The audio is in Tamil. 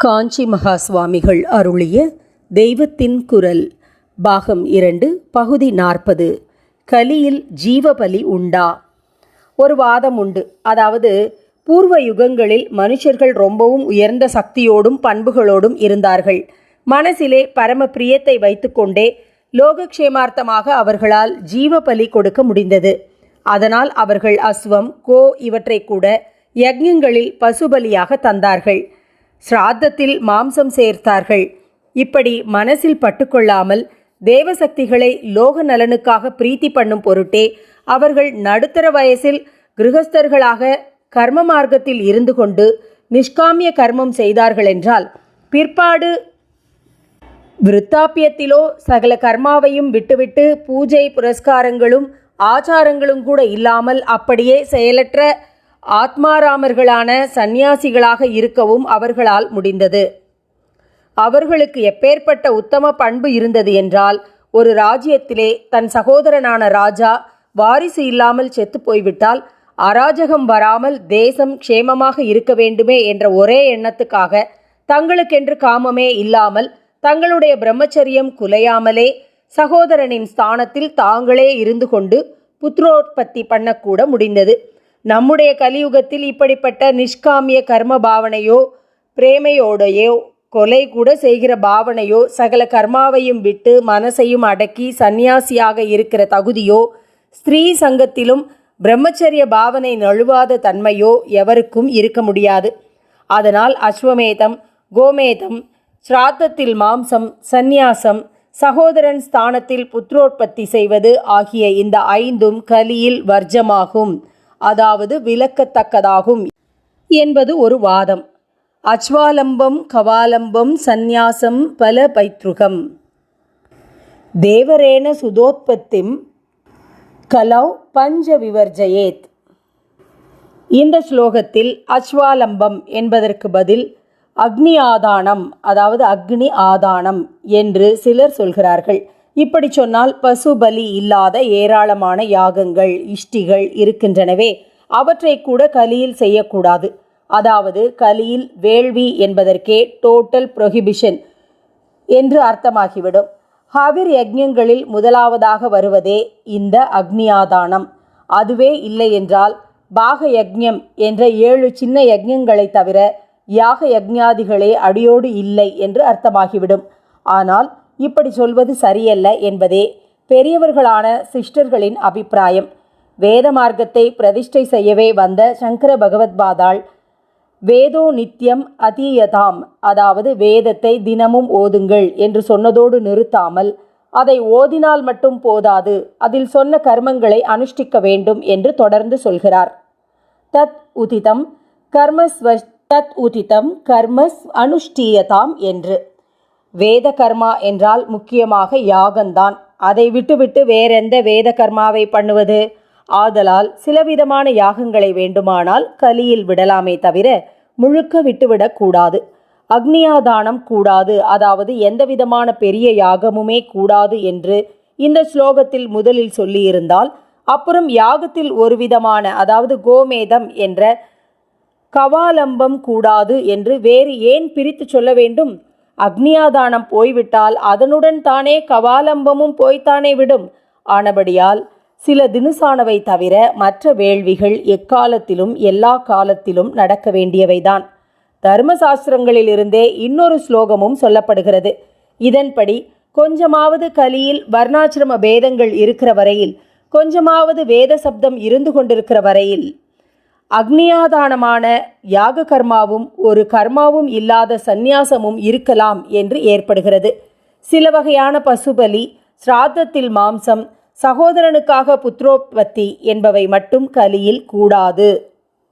காஞ்சி மகா சுவாமிகள் அருளிய தெய்வத்தின் குரல் பாகம் இரண்டு பகுதி நாற்பது. கலியில் ஜீவபலி உண்டா? ஒரு வாதம் உண்டு. அதாவது பூர்வ யுகங்களில் மனுஷர்கள் ரொம்பவும் உயர்ந்த சக்தியோடும் பண்புகளோடும் இருந்தார்கள். மனசிலே பரம பிரியத்தை வைத்துக்கொண்டே லோகக்ஷேமார்த்தமாக அவர்களால் ஜீவபலி கொடுக்க முடிந்தது. அதனால் அவர்கள் அஸ்வம் கோ இவற்றை கூட யக்ஞங்களில் பசுபலியாக தந்தார்கள். ஸ்ராத்தத்தில் மாம்சம் சேர்த்தார்கள். இப்படி மனசில் பட்டுக்கொள்ளாமல் தேவசக்திகளை லோக நலனுக்காக பிரீத்தி பண்ணும் பொருட்டே அவர்கள் நடுத்தர வயசில் கிருகஸ்தர்களாக கர்ம மார்க்கத்தில் இருந்து கொண்டு நிஷ்காமிய கர்மம் செய்தார்கள் என்றால் பிற்பாடு விருத்தாப்பியத்திலோ சகல கர்மாவையும் விட்டுவிட்டு பூஜை புரஸ்காரங்களும் ஆச்சாரங்களும் கூட இல்லாமல் அப்படியே செயலற்ற ஆத்மாராமர்களான சந்நியாசிகளாக இருக்கவும் அவர்களால் முடிந்தது. அவர்களுக்கு எப்பேற்பட்ட உத்தம பண்பு இருந்தது என்றால் ஒரு ராஜ்யத்திலே தன் சகோதரனான ராஜா வாரிசு இல்லாமல் செத்து போய்விட்டால் அராஜகம் வராமல் தேசம் க்ஷேமமாக இருக்க வேண்டுமே என்ற ஒரே எண்ணத்துக்காக தங்களுக்கென்று காமமே இல்லாமல் தங்களுடைய பிரம்மச்சரியம் குலையாமலே சகோதரனின் ஸ்தானத்தில் தாங்களே இருந்து கொண்டு புத்திரோற்பத்தி பண்ணக்கூட முடிந்தது. நம்முடைய கலியுகத்தில் இப்படிப்பட்ட நிஷ்காமிய கர்ம பாவனையோ பிரேமையோடையோ கொலை கூட செய்கிற பாவனையோ சகல கர்மாவையும் விட்டு மனசையும் அடக்கி சந்நியாசியாக இருக்கிற தகுதியோ ஸ்திரீ சங்கத்திலும் பிரம்மச்சரிய பாவனை நழுவாத தன்மையோ எவருக்கும் இருக்க முடியாது. அதனால் அஸ்வமேதம் கோமேதம் ஸ்ராத்தத்தில் மாம்சம் சந்நியாசம் சகோதரன் ஸ்தானத்தில் புத்திரோற்பத்தி செய்வது ஆகிய இந்த ஐந்தும் கலியில் வர்ஜமாகும். அதாவது விலக்கத்தக்கதாகும் என்பது ஒரு வாதம். அச்வாலம்பம் கவாலம்பம் சந்நியாசம் பல பைத்ருகம். தேவரேன சுதோத்பத்திம் கலௌ பஞ்ச விவர்ஜயேத் இந்த ஸ்லோகத்தில் அச்வாலம்பம் என்பதற்கு பதில் அக்னி ஆதானம் அதாவது அக்னி ஆதானம் என்று சிலர் சொல்கிறார்கள். இப்படி சொன்னால் பசுபலி இல்லாத ஏராளமான யாகங்கள் இஷ்டிகள் இருக்கின்றனவே. அவற்றை கூட கலியில் செய்யக்கூடாது. அதாவது கலியில் வேள்வி என்பதற்கே டோட்டல் ப்ரொஹிபிஷன் என்று அர்த்தமாகிவிடும். ஹவிர் யஜ்யங்களில் முதலாவதாக வருவதே இந்த அக்னியாதானம். அதுவே இல்லை என்றால் பாக யஜ்யம் என்ற ஏழு சின்ன யஜ்யங்களை தவிர யாக யஜ்ஞாதிகளே அடியோடு இல்லை என்று அர்த்தமாகிவிடும். ஆனால் இப்படி சொல்வது சரியல்ல என்பதே பெரியவர்களான சிஸ்டர்களின் அபிப்பிராயம். வேத மார்க்கத்தை பிரதிஷ்டை செய்யவே வந்த சங்கர பகவத்பாதாள் வேதோ நித்தியம் அதீயதாம் அதாவது வேதத்தை தினமும் ஓதுங்கள் என்று சொன்னதோடு நிறுத்தாமல் அதை ஓதினால் மட்டும் போதாது அதில் சொன்ன கர்மங்களை அனுஷ்டிக்க வேண்டும் என்று தொடர்ந்து சொல்கிறார். தத் உதிதம் கர்மஸ்வ தத் உதிதம் கர்மஸ் அனுஷ்டீயதாம் என்று. வேத கர்மா என்றால் முக்கியமாக யாகந்தான். அதை விட்டுவிட்டு வேறெந்த வேத கர்மாவை பண்ணுவது? ஆதலால் சிலவிதமான யாகங்களை வேண்டுமானால் கலியில் விடலாமே தவிர முழுக்க விட்டுவிடக்கூடாது அக்னியாதானம் கூடாது. அதாவது எந்தவிதமான பெரிய யாகமுமே கூடாது என்று இந்த ஸ்லோகத்தில் முதலில் சொல்லியிருந்தால் அப்புறம் யாகத்தில் ஒரு விதமான அதாவது கோமேதம் என்ற கவாலம்பம் கூடாது என்று வேறு ஏன் பிரித்து சொல்ல வேண்டும்? அக்னியாதானம் போய்விட்டால் அதனுடன் தானே கவாலம்பமும் போய்த்தானே விடும். ஆனபடியால் சில தினுசானவை தவிர மற்ற வேள்விகள் எக்காலத்திலும் எல்லா காலத்திலும் நடக்க வேண்டியவைதான். தர்மசாஸ்திரங்களிலிருந்தே இன்னொரு ஸ்லோகமும் சொல்லப்படுகிறது. இதன்படி கொஞ்சமாவது கலியில் வர்ணாசிரம பேதங்கள் இருக்கிற வரையில் கொஞ்சமாவது வேத சப்தம் இருந்து கொண்டிருக்கிற வரையில் அக்னியாதானமான யாக கர்மாவும் ஒரு கர்மாவும் இல்லாத சந்நியாசமும் இருக்கலாம் என்று ஏற்படுகிறது. சில வகையான பசுபலி சிராத்தத்தில் மாம்சம் சகோதரனுக்காக புத்ரோத்பத்தி என்பவை மட்டும் கலியில் கூடாது.